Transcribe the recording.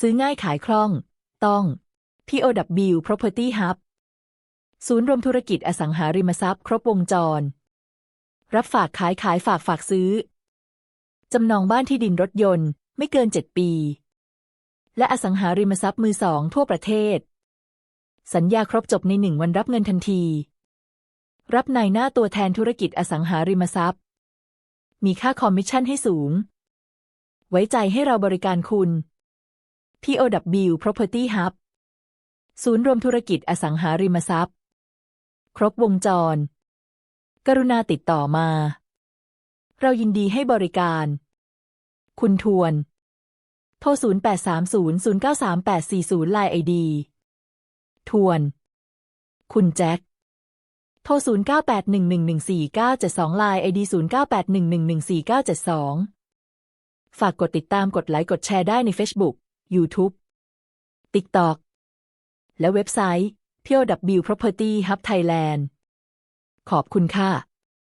ซื้อง่ายขายคล่อง ต้อง POW Property Hub ศูนย์รวมธุรกิจอสังหาริมทรัพย์ครบวงจร รับฝากขายขายฝากฝากซื้อ จำนองบ้านที่ดินรถยนต์ ไม่เกิน 7 ปี และอสังหาริมทรัพย์มือสองทั่วประเทศ สัญญาครบจบในหนึ่งวันรับเงินทันที รับนายหน้าตัวแทนธุรกิจอสังหาริมทรัพย์ มีค่าคอมมิชชั่นให้สูง ไว้ใจให้เราบริการคุณ POW Property Hub ศูนย์รวมธุรกิจอสังหาริมทรัพย์ ครบวงจร กรุณาติดต่อมา เรายินดีให้บริการ คุณทวน โทร 0830093840 ลายไอดี ทวน คุณแจ็ค โทร 0981114972 ลายไอดี 0981114972 ฝากกดติดตามกดไลค์กดแชร์ได้ใน Facebook YouTube TikTok และเว็บไซต์ POW Property Hub Thailand ขอบคุณค่ะ